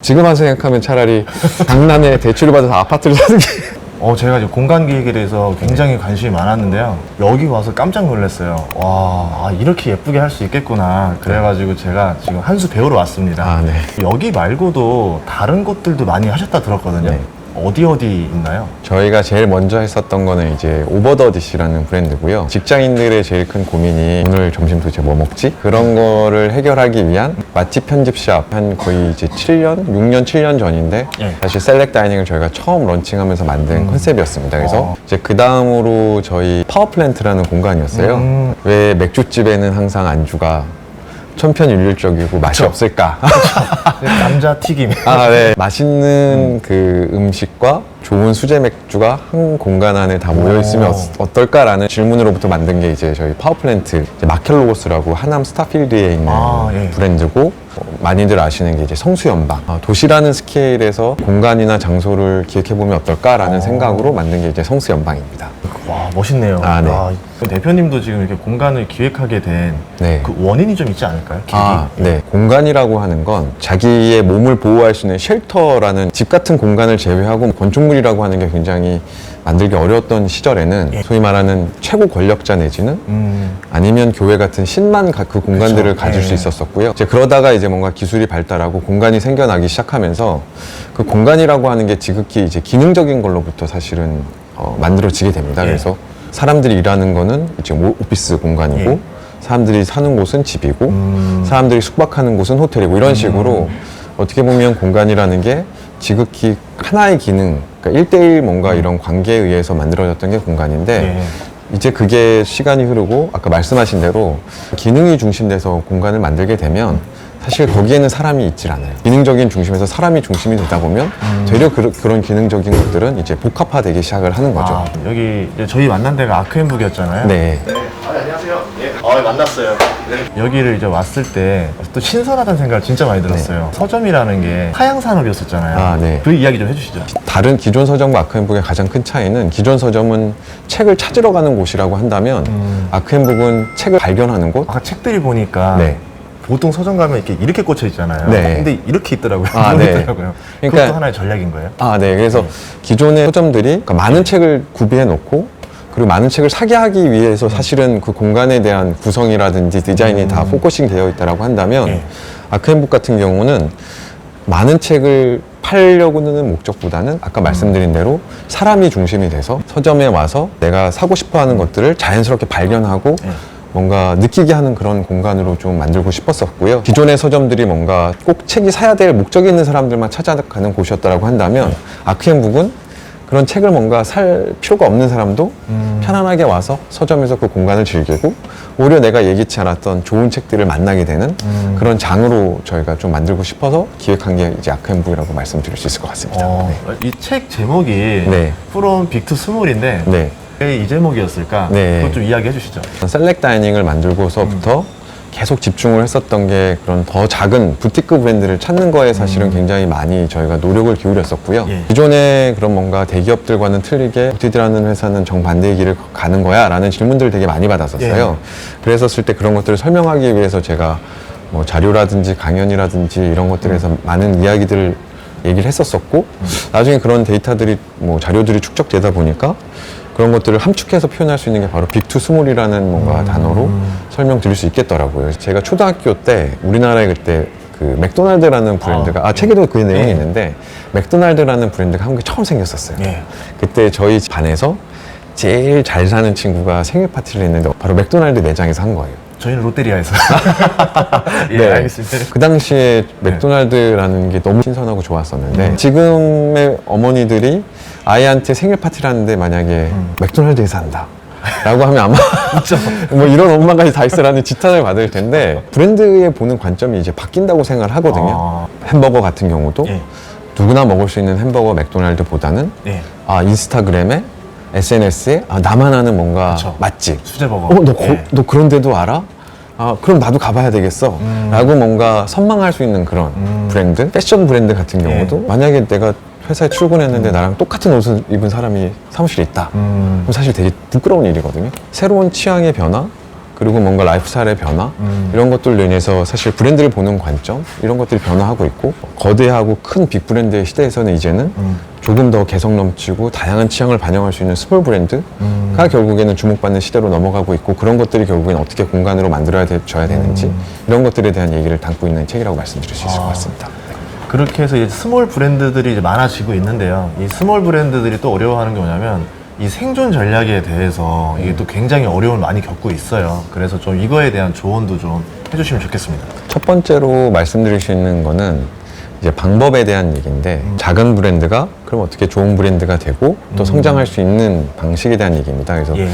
지금 와서 생각하면 차라리 강남에 대출을 받아서 아파트를 사는 게 어, 제가 이제 공간 기획에 대해서 굉장히 관심이 많았는데요. 여기 와서 깜짝 놀랐어요. 와, 아, 이렇게 예쁘게 할 수 있겠구나. 그래가지고 제가 지금 한 수 배우러 왔습니다. 아, 네. 여기 말고도 다른 곳들도 많이 하셨다 들었거든요. 네. 어디 어디 있나요? 저희가 제일 먼저 했었던 거는 이제 오버 더 디시라는 브랜드고요. 직장인들의 제일 큰 고민이 오늘 점심 도대체 뭐 먹지? 그런 거를 해결하기 위한 맛집 편집샵 한 거의 이제 7년, 6년, 7년 전인데 예. 사실 셀렉 다이닝을 저희가 처음 런칭하면서 만든 컨셉이었습니다. 그래서 어. 이제 그 다음으로 저희 파워플랜트라는 공간이었어요. 음. 왜 맥주집에는 항상 안주가 천편일률적이고 맛이. 없을까? 남자 튀김. 아, 네. 맛있는 그 음식과 좋은 수제 맥주가 한 공간 안에 다 모여 있으면 오. 어, 떨까라는 질문으로부터 만든 게 이제 저희 파워플랜트 이제 마켈로고스라고 하남 스타필드에 있는 아, 예. 브랜드고 어, 많이들 아시는 게 이제 성수연방 아, 도시라는 스케일에서 공간이나 장소를 기획해 보면 어떨까라는 오. 생각으로 만든 게 이제 성수연방입니다. 와, 멋있네요. 아, 네. 와, 대표님도 지금 이렇게 공간을 기획하게 된 그 네. 원인이 좀 있지 않을까요? 계기? 아, 네. 공간이라고 하는 건 자기의 몸을 보호할 수 있는 쉘터라는 집 같은 공간을 제외하고 건축물이라고 하는 게 굉장히 만들기 어려웠던 시절에는 예. 소위 말하는 최고 권력자 내지는 음, 아니면 교회 같은 신만 가- 그 공간들을 그쵸. 가질 예. 수 있었었고요. 이제 그러다가 이제 뭔가 기술이 발달하고 공간이 생겨나기 시작하면서 그 공간이라고 하는 게 지극히 이제 기능적인 걸로부터 사실은 어, 만들어지게 됩니다. 예. 그래서 사람들이 일하는 거는 뭐 오피스 공간이고 예. 사람들이 사는 곳은 집이고 음. 사람들이 숙박하는 곳은 호텔이고 이런 식으로 어떻게 보면 공간이라는 게 지극히 하나의 기능, 그러니까 1대1 뭔가 이런 관계에 의해서 만들어졌던 게 공간인데 예. 이제 그게 시간이 흐르고 아까 말씀하신 대로 기능이 중심돼서 공간을 만들게 되면 사실 거기에는 사람이 있질 않아요. 기능적인 중심에서 사람이 중심이 되다 보면 되려 그, 런 기능적인 것들은 이제 복합화되기 시작을 하는 거죠. 아, 여기 이제 저희 만난 데가 아크앤북이었잖아요. 네. 아, 안녕하세요. 예. 어, 만났어요. 여기를 이제 왔을 때 또 신선하다는 생각을 진짜 많이 들었어요. 서점이라는 게 하향 산업이었었잖아요. 아, 네. 그 이야기 좀 해주시죠. 다른 기존 서점과 아크앤북의 가장 큰 차이는 기존 서점은 책을 찾으러 가는 곳이라고 한다면 음. 아크앤북은 책을 발견하는 곳. 아까 책들이 보니까 네. 보통 서점 가면 이렇게 이렇게 꽂혀 있잖아요. 네. 근데 이렇게 있더라고요. 아, 네. 있더라고요. 그러니까- 그것도 하나의 전략인 거예요. 아, 네. 그래서 기존의 서점들이 그러니까 많은 책을 구비해 놓고 그리고 많은 책을 사게 하기 위해서 사실은 그 공간에 대한 구성이라든지 디자인이 다 포커싱 되어 있다라고 한다면 예. 아크앤북 같은 경우는 많은 책을 팔려고는 목적보다는 아까 말씀드린 대로 사람이 중심이 돼서 서점에 와서 내가 사고 싶어 하는 것들을 자연스럽게 발견하고 예. 뭔가 느끼게 하는 그런 공간으로 좀 만들고 싶었었고요. 기존의 서점들이 뭔가 꼭 책이 사야 될 목적이 있는 사람들만 찾아가는 곳이었다라고 한다면 아크앤북은 그런 책을 뭔가 살 필요가 없는 사람도 음. 편안하게 와서 서점에서 그 공간을 즐기고 오히려 내가 예기치 않았던 좋은 책들을 만나게 되는 음. 그런 장으로 저희가 좀 만들고 싶어서 기획한 게 이제 아크앤북이라고 말씀드릴 수 있을 것 같습니다. 어, 이 책 제목이 네. 프롬 빅투 스몰인데 네. 왜 이 제목이었을까? 네. 그것 좀 이야기해 주시죠. 셀렉 다이닝을 만들고서부터 계속 집중을 했었던 게 그런 더 작은 부티크 브랜드를 찾는 거에 사실은 굉장히 많이 저희가 노력을 기울였었고요. 예. 기존의 그런 뭔가 대기업들과는 틀리게 부티드라는 회사는 정반대의 길을 가는 거야 라는 질문들을 되게 많이 받았었어요. 그랬었을 때 그런 것들을 설명하기 위해서 제가 뭐 자료라든지 강연이라든지 이런 것들에서 많은 이야기들을 얘기를 했었었고 나중에 그런 데이터들이 뭐 자료들이 축적되다 보니까 그런 것들을 함축해서 표현할 수 있는 게 바로 빅투 스몰이라는 뭔가 단어로 설명드릴 수 있겠더라고요. 제가 초등학교 때 우리나라에 그때 그 맥도날드라는 브랜드가 아, 책에도 그 내용이 네. 있는데 맥도날드라는 브랜드가 한국에 처음 생겼었어요. 예. 그때 저희 반에서 제일 잘 사는 친구가 생일 파티를 했는데 바로 맥도날드 매장에서 한 거예요. 저희는 롯데리아에서. 예, 네. 알겠습니다. 그 당시에 맥도날드라는 게 너무 신선하고 좋았었는데 음. 지금의 어머니들이 아이한테 생일 파티를 하는데 만약에 음. 맥도날드에서 한다. 라고 하면 아마 뭐 이런 엄마까지 다 있어라는 지탄을 받을 텐데 브랜드에 보는 관점이 이제 바뀐다고 생각을 하거든요. 아. 햄버거 같은 경우도 예. 누구나 먹을 수 있는 햄버거 맥도날드보다는 예. 아 인스타그램에 SNS에 아, 나만 아는 뭔가 그쵸. 맛집 수제버거. 어, 너, 거- 예. 너 그런 데도 알아? 아, 그럼 나도 가봐야 되겠어. 음. 라고 뭔가 선망할 수 있는 그런 음. 브랜드? 패션 브랜드 같은 경우도 예. 만약에 내가 회사에 출근했는데 나랑 똑같은 옷을 입은 사람이 사무실에 있다. 음. 그럼 사실 되게 부끄러운 일이거든요. 새로운 취향의 변화, 그리고 뭔가 라이프스타일의 변화 음. 이런 것들로 인해서 사실 브랜드를 보는 관점 이런 것들이 변화하고 있고 거대하고 큰 빅 브랜드의 시대에서는 이제는 음. 조금 더 개성 넘치고 다양한 취향을 반영할 수 있는 스몰 브랜드가 음. 결국에는 주목받는 시대로 넘어가고 있고 그런 것들이 결국엔 어떻게 공간으로 만들어야 돼- 져야 되는지 음. 이런 것들에 대한 얘기를 담고 있는 책이라고 말씀드릴 수 있을 아. 것 같습니다. 그렇게 해서 이제 스몰 브랜드들이 이제 많아지고 있는데요. 이 스몰 브랜드들이 또 어려워하는 게 뭐냐면 이 생존 전략에 대해서 이게 또 굉장히 어려움을 많이 겪고 있어요. 그래서 좀 이거에 대한 조언도 좀 해주시면 좋겠습니다. 첫 번째로 말씀드릴 수 있는 거는 이제 방법에 대한 얘기인데 음. 작은 브랜드가 그럼 어떻게 좋은 브랜드가 되고 또 성장할 수 있는 방식에 대한 얘기입니다. 그래서 예.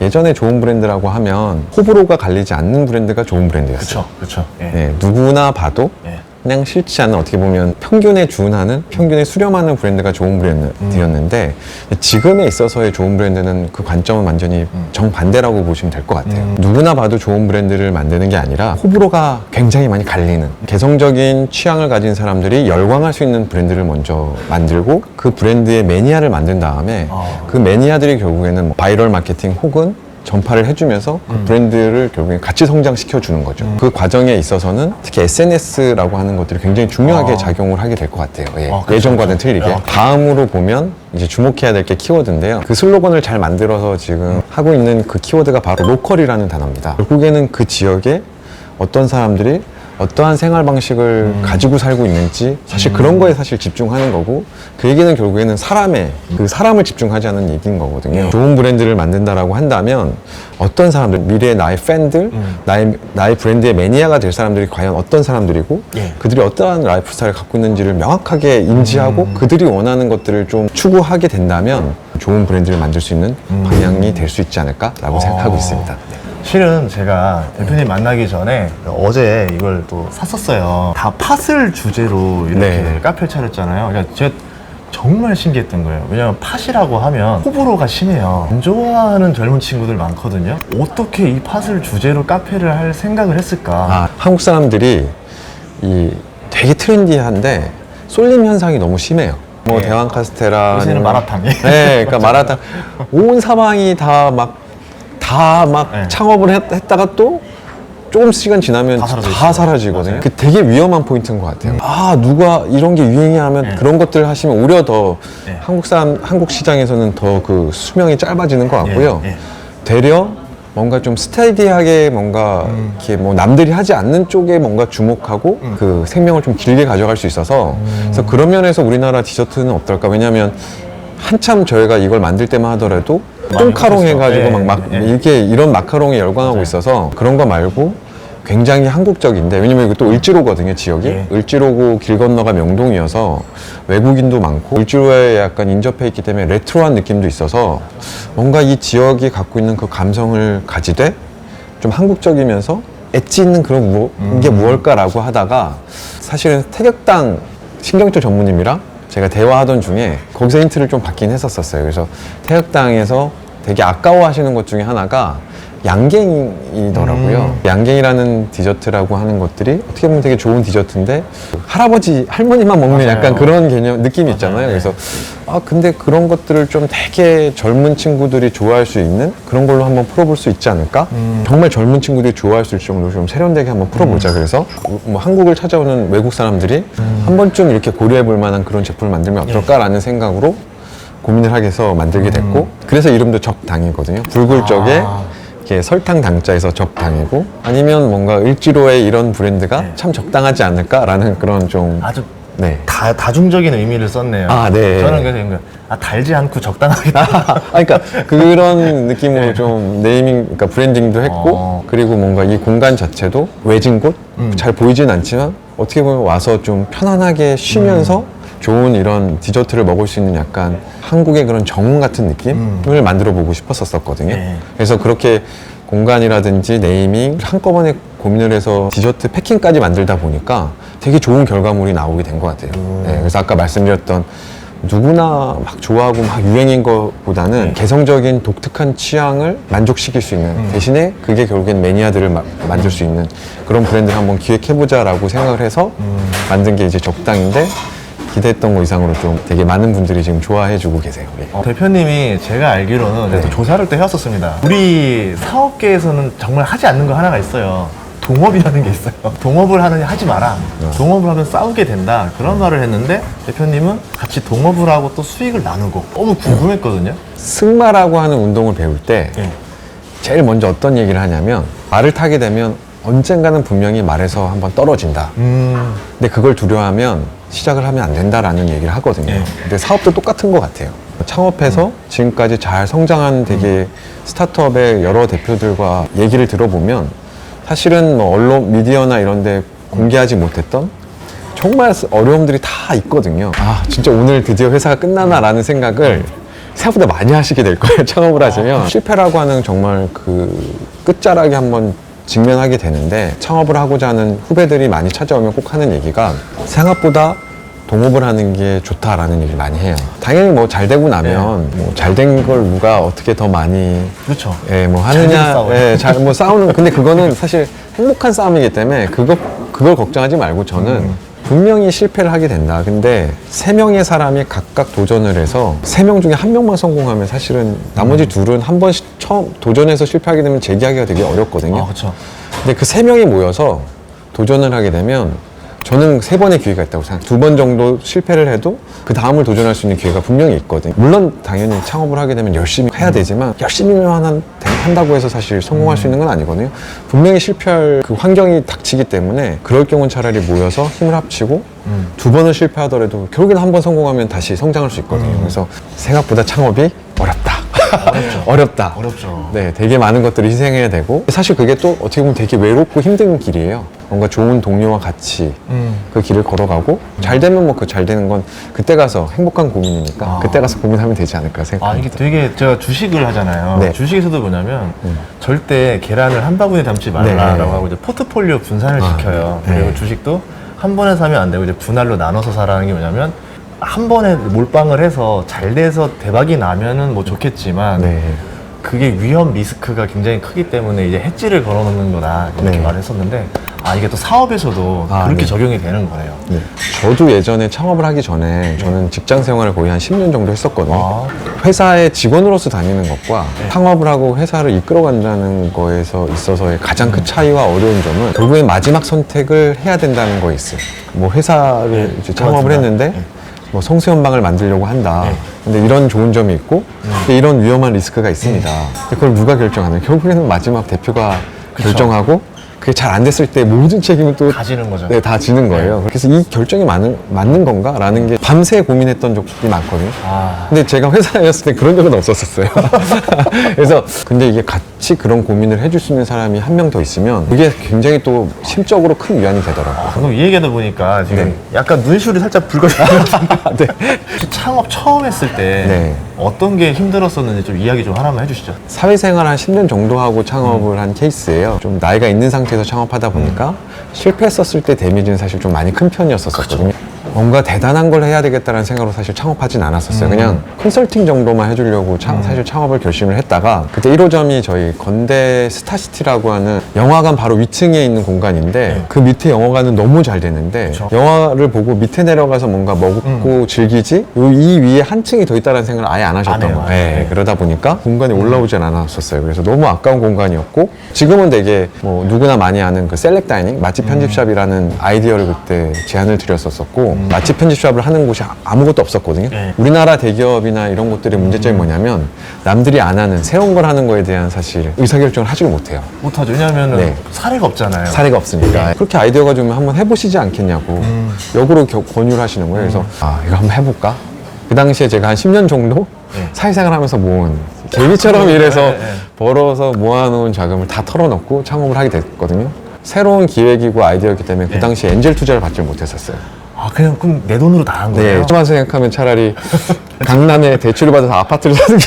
예전에 좋은 브랜드라고 하면 호불호가 갈리지 않는 브랜드가 좋은 브랜드였어요. 그렇죠, 그렇죠. 예. 네, 누구나 봐도 예. 그냥 싫지 않은 어떻게 보면 평균에 준하는 평균에 수렴하는 브랜드가 좋은 브랜드였는데 지금에 있어서의 좋은 브랜드는 그 관점은 완전히 정반대라고 보시면 될 것 같아요. 음. 누구나 봐도 좋은 브랜드를 만드는 게 아니라 호불호가 굉장히 많이 갈리는 개성적인 취향을 가진 사람들이 열광할 수 있는 브랜드를 먼저 만들고 그 브랜드의 매니아를 만든 다음에 아. 그 매니아들이 결국에는 뭐 바이럴 마케팅 혹은 전파를 해주면서 그 브랜드를 결국엔 같이 성장시켜 주는 거죠. 그 과정에 있어서는 특히 SNS라고 하는 것들이 굉장히 중요하게 아. 작용을 하게 될 것 같아요. 예. 아, 그렇죠, 예전과는 그렇죠. 틀리게. 아. 다음으로 보면 이제 주목해야 될 게 키워드인데요. 그 슬로건을 잘 만들어서 지금 하고 있는 그 키워드가 바로 로컬이라는 단어입니다. 결국에는 그 지역에 어떤 사람들이 어떠한 생활 방식을 가지고 살고 있는지 사실 그런 거에 사실 집중하는 거고 그 얘기는 결국에는 사람에 그 사람을 집중하자는 얘기인 거거든요. 네. 좋은 브랜드를 만든다라고 한다면 어떤 사람들 미래의 나의 팬들 나의 나의 브랜드의 매니아가 될 사람들이 과연 어떤 사람들이고 예. 그들이 어떠한 라이프 스타일을 갖고 있는지를 명확하게 인지하고 음. 그들이 원하는 것들을 좀 추구하게 된다면 좋은 브랜드를 만들 수 있는 방향이 될 수 있지 않을까라고 생각하고 음. 어. 있습니다. 실은 제가 대표님 만나기 전에 어제 이걸 또 샀었어요. 다 팥을 주제로 이렇게 네. 카페를 차렸잖아요. 그러니까 제가 정말 신기했던 거예요. 왜냐면 팥이라고 하면 호불호가 심해요. 안 좋아하는 젊은 친구들 많거든요. 어떻게 이 팥을 주제로 카페를 할 생각을 했을까? 아, 한국 사람들이 이 되게 트렌디한데 쏠림 현상이 너무 심해요. 뭐 네. 대왕 카스테라 요새는 아니면- 마라탕. 네, 그러니까 마라탕 온 사방이 다 막 다 막 네. 창업을 했, 했다가 또 조금 시간 지나면 다 다, 사라져 있어요. 사라지거든요. 맞아요. 그 되게 위험한 포인트인 것 같아요. 아 누가 이런 게 유행이 하면 네. 그런 것들 하시면 오히려 더 네. 한국 사람 한국 시장에서는 더 그 수명이 짧아지는 것 같고요. 예, 예. 되려 뭔가 좀 스테디하게 뭔가 음. 이렇게 뭐 남들이 하지 않는 쪽에 뭔가 주목하고 그 생명을 좀 길게 가져갈 수 있어서 음. 그래서 그런 면에서 우리나라 디저트는 어떨까 왜냐하면 한참 저희가 이걸 만들 때만 하더라도 똥카롱 먹었어. 해가지고 예, 막, 막 예. 이렇게 이런 마카롱에 열광하고 맞아요. 있어서 그런 거 말고 굉장히 한국적인데 왜냐면 이거 또 을지로거든요 지역이 예. 을지로고 길 건너가 명동이어서 외국인도 많고 을지로에 약간 인접해 있기 때문에 레트로한 느낌도 있어서 뭔가 이 지역이 갖고 있는 그 감성을 가지되 좀 한국적이면서 엣지 있는 그런 무, 게 무엇일까라고 하다가 사실은 태격당 신경철 전무님이랑 제가 대화하던 중에 거기서 힌트를 좀 받긴 했었었어요. 그래서 태극당에서 되게 아까워하시는 것 중에 하나가 양갱이더라고요. 양갱이라는 디저트라고 하는 것들이 어떻게 보면 되게 좋은 디저트인데 할아버지 할머니만 먹는 맞아요. 약간 그런 개념 느낌이 있잖아요. 네. 그래서 아 근데 그런 것들을 좀 되게 젊은 친구들이 좋아할 수 있는 그런 걸로 한번 풀어볼 수 있지 않을까? 정말 젊은 친구들이 좋아할 수 있을 정도로 좀 세련되게 한번 풀어보자. 그래서 뭐 한국을 찾아오는 외국 사람들이 한 번쯤 이렇게 고려해볼 만한 그런 제품을 만들면 어떨까라는 생각으로 고민을 하게 해서 만들게 됐고 그래서 이름도 적당이거든요. 붉을 적에 아. 이렇게 설탕 당자에서 적당이고 아니면 뭔가 을지로의 이런 브랜드가 네. 참 적당하지 않을까라는 그런 좀 아주 네. 다, 다중적인 의미를 썼네요. 아, 네. 저는 그래서 이런 거, 아, 달지 않고 적당하게. 아, 그러니까 그런 느낌으로 좀 네이밍, 그러니까 브랜딩도 했고 어. 그리고 뭔가 이 공간 자체도 외진 곳, 음. 잘 보이진 않지만 어떻게 보면 와서 좀 편안하게 쉬면서 음. 좋은 이런 디저트를 먹을 수 있는 약간 한국의 그런 정원 같은 느낌을 만들어 보고 싶었었거든요. 네. 그래서 그렇게 공간이라든지 네이밍 한꺼번에 고민을 해서 디저트 패킹까지 만들다 보니까 되게 좋은 결과물이 나오게 된 것 같아요. 네, 그래서 아까 말씀드렸던 누구나 막 좋아하고 막 유행인 것보다는 네. 개성적인 독특한 취향을 만족시킬 수 있는 음. 대신에 그게 결국엔 매니아들을 마- 만들 수 있는 그런 브랜드를 한번 기획해보자라고 생각을 해서 음. 만든 게 이제 적당인데 기대했던 것 이상으로 좀 되게 많은 분들이 지금 좋아해주고 계세요. 예. 어, 대표님이 제가 알기로는 네. 또 조사를 또 해왔었습니다. 우리 사업계에서는 정말 하지 않는 거 하나가 있어요. 동업이라는 게 있어요. 동업을 하느니 하지 마라. 네. 동업을 하면 싸우게 된다. 그런 말을 했는데 대표님은 같이 동업을 하고 또 수익을 나누고 너무 궁금했거든요. 승마라고 하는 운동을 배울 때 예. 제일 먼저 어떤 얘기를 하냐면 말을 타게 되면 언젠가는 분명히 말에서 한번 떨어진다. 음, 근데 그걸 두려워하면 시작을 하면 안 된다라는 얘기를 하거든요. 네. 근데 사업도 똑같은 것 같아요. 창업해서 지금까지 잘 성장한 되게 스타트업의 여러 대표들과 얘기를 들어보면 사실은 뭐 언론, 미디어나 이런 데 공개하지 못했던 정말 어려움들이 다 있거든요. 아, 진짜 오늘 드디어 회사가 끝나나라는 생각을 생각보다 많이 하시게 될 거예요. 창업을 하시면. 실패라고 하는 정말 그 끝자락에 한번 직면하게 되는데 창업을 하고자 하는 후배들이 많이 찾아오면 꼭 하는 얘기가 생각보다 동업을 하는 게 좋다라는 얘기를 많이 해요. 당연히 뭐 잘 되고 나면 뭐 잘 된 걸 누가 어떻게 더 많이 그렇죠. 예, 뭐잘 하느냐. 예, 잘, 뭐 싸우는, 근데 그거는 사실 행복한 싸움이기 때문에 그거, 그걸 걱정하지 말고 저는 음. 분명히 실패를 하게 된다. 근데 세 명의 사람이 각각 도전을 해서 세 명 중에 한 명만 성공하면 사실은 나머지 음. 둘은 한 번씩 처음 도전해서 실패하게 되면 재기하기가 되게 어렵거든요. 아, 그렇죠. 근데 그 세 명이 모여서 도전을 하게 되면 저는 세 번의 기회가 있다고 생각해요. 두 번 정도 실패를 해도 그 다음을 도전할 수 있는 기회가 분명히 있거든요. 물론 당연히 창업을 하게 되면 열심히 해야 되지만 열심히만 한, 한다고 해서 사실 성공할 수 있는 건 아니거든요. 분명히 실패할 그 환경이 닥치기 때문에 그럴 경우는 차라리 모여서 힘을 합치고 음. 두 번을 실패하더라도 결국에는 한번 성공하면 다시 성장할 수 있거든요. 그래서 생각보다 창업이 어렵다. 어렵죠. 어렵다. 어렵죠. 네, 되게 많은 것들을 희생해야 되고 사실 그게 또 어떻게 보면 되게 외롭고 힘든 길이에요. 뭔가 좋은 동료와 같이 음. 그 길을 걸어가고 잘 되면 뭐 그 잘 되는 건 그때 가서 행복한 고민이니까 아. 그때 가서 고민하면 되지 않을까 아, 생각합니다. 이게 되게 제가 주식을 하잖아요. 네. 주식에서도 뭐냐면 음. 절대 계란을 한 바구니에 담지 말라라고 네. 하고 이제 포트폴리오 분산을 아, 시켜요. 네. 그리고 주식도 한 번에 사면 안 되고 이제 분할로 나눠서 사라는 게 뭐냐면 한 번에 몰빵을 해서 잘 돼서 대박이 나면은 뭐 좋겠지만 네. 그게 위험 리스크가 굉장히 크기 때문에 이제 해지를 걸어놓는 거다 이렇게 네. 말했었는데 아 이게 또 사업에서도 아, 그렇게 네. 적용이 되는 거네요. 네. 저도 예전에 창업을 하기 전에 저는 직장 생활을 거의 한 10년 정도 했었거든요. 아, 회사의 직원으로서 다니는 것과 창업을 하고 회사를 이끌어 간다는 거에서 있어서의 가장 큰 차이와 어려운 점은 결국엔 마지막 선택을 해야 된다는 거에 있어요. 뭐 회사를 네, 이제 창업을 그렇습니다. 했는데 네. 뭐 성수 연방을 만들려고 한다. 네. 근데 이런 좋은 점이 있고 근데 이런 위험한 리스크가 있습니다. 근데 그걸 누가 결정하는? 결국에는 마지막 대표가 그쵸. 결정하고 그게 잘 안 됐을 때 모든 책임은 또다 지는 거죠. 네, 다 지는 거예요. 그래서 이 결정이 맞는, 맞는 건가? 라는 게 밤새 고민했던 적이 많거든요. 아, 근데 제가 회사였을 때 그런 적은 없었었어요. 그래서 근데 이게 같이 그런 고민을 해줄 수 있는 사람이 한 명 더 있으면 이게 굉장히 또 심적으로 큰 위안이 되더라고요. 방금 이 얘기하다 보니까 지금 네. 약간 눈시울이 살짝 붉어지는 네. 혹시 창업 처음 했을 때 네. 어떤 게 힘들었었는지 좀 이야기 좀 하나만 해주시죠. 사회생활 한 10년 정도 하고 창업을 한 케이스예요. 좀 나이가 있는 상태 에서 창업하다 보니까 실패했었을 때 데미지는 사실 좀 많이 큰 편이었었거든요. 뭔가 대단한 걸 해야 되겠다는 생각으로 사실 창업하진 않았었어요. 음. 그냥 컨설팅 정도만 해주려고 차- 사실 창업을 결심을 했다가 그때 1호점이 저희 건대 스타시티라고 하는 영화관 바로 위층에 있는 공간인데 네. 그 밑에 영화관은 너무 잘 되는데 그쵸. 영화를 보고 밑에 내려가서 뭔가 먹고 즐기지 요 이 위에 한 층이 더 있다는 생각을 아예 안 안 하셨던 해요. 거예요. 네, 네. 그러다 보니까 공간이 올라오진 않았었어요. 그래서 너무 아까운 공간이었고 지금은 되게 뭐 누구나 많이 아는 그 셀렉 다이닝 맛집 편집샵이라는 아이디어를 그때 제안을 드렸었었고 맛집 편집샵을 하는 곳이 아- 아무것도 없었거든요. 네. 우리나라 대기업이나 이런 곳들의 문제점이 뭐냐면 남들이 안 하는 새로운 걸 하는 거에 대한 사실 의사결정을 하지를 못해요. 못하죠. 왜냐하면 네. 사례가 없잖아요. 사례가 없으니까 그렇게 아이디어가 좀 한번 해보시지 않겠냐고 음. 역으로 겨- 권유를 하시는 거예요. 그래서 아 이거 한번 해볼까? 그 당시에 제가 한 10년 정도 네. 사회생활 하면서 모은 개미처럼 일해서 네, 네. 벌어서 모아놓은 자금을 다 털어넣고 창업을 하게 됐거든요. 새로운 기획이고 아이디어였기 때문에 그 네. 당시에 엔젤 투자를 받지 못했었어요. 아 그냥 그럼 내 돈으로 다 한 거예요? 네, 좀만 생각하면 차라리 강남에 대출을 받아서 아파트를 사는 게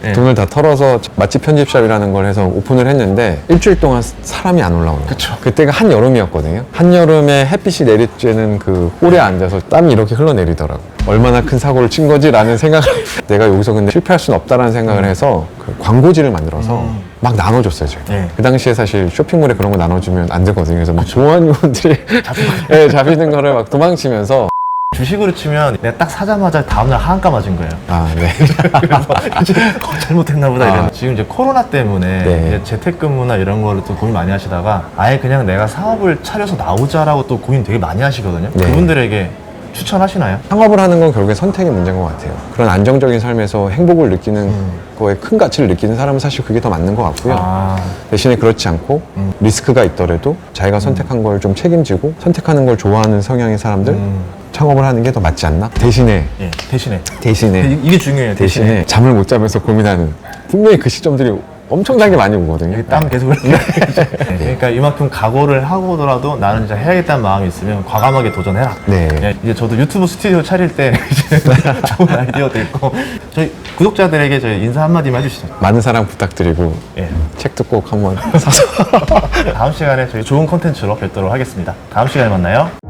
네. 돈을 다 털어서 맛집 편집샵이라는 걸 해서 오픈을 했는데 일주일 동안 사람이 안 올라오는 거예요. 그쵸. 그때가 한여름이었거든요. 한여름에 햇빛이 내리쬐는 그 홀에 앉아서 땀이 이렇게 흘러내리더라고요. 얼마나 큰 사고를 친 거지라는 생각을 내가 여기서 근데 실패할 수는 없다라는 생각을 해서 그 광고지를 만들어서 음. 막 나눠줬어요. 제가. 네. 그 당시에 사실 쇼핑몰에 그런 거 나눠주면 안 되거든요. 그래서 막 보안 요원들이 네, 잡히는 거를 막 도망치면서 주식으로 치면 내가 딱 사자마자 다음날 하한가 맞은 거예요. 아, 네. 그래서 이제 어, 잘못했나 보다 이런. 지금 이제 코로나 때문에 네. 이제 재택근무나 이런 거를 또 고민 많이 하시다가 아예 그냥 내가 사업을 차려서 나오자라고 또 고민 되게 많이 하시거든요. 네. 그분들에게 추천하시나요? 창업을 하는 건 결국에 선택의 문제인 것 같아요. 그런 안정적인 삶에서 행복을 느끼는 거에 큰 가치를 느끼는 사람은 사실 그게 더 맞는 것 같고요. 아, 대신에 그렇지 않고 음. 리스크가 있더라도 자기가 선택한 걸 좀 책임지고 선택하는 걸 좋아하는 성향의 사람들 음. 창업을 하는 게 더 맞지 않나? 대신에 예, 대신에. 대신에 이- 이게 중요해요. 대신에 잠을 못 자면서 고민하는 분명히 그 시점들이 엄청나게 많이 오거든요. 땀 계속 흘리고 네. 그러니까 이만큼 각오를 하고더라도 나는 진짜 해야겠다는 마음이 있으면 과감하게 도전해라. 네. 예, 이제 저도 유튜브 스튜디오 차릴 때 이제 좋은 아이디어도 있고 저희 구독자들에게 저희 인사 한마디만 해주시죠. 많은 사랑 부탁드리고 예. 책도 꼭 한번 사서 다음 시간에 저희 좋은 컨텐츠로 뵙도록 하겠습니다. 다음 시간에 만나요.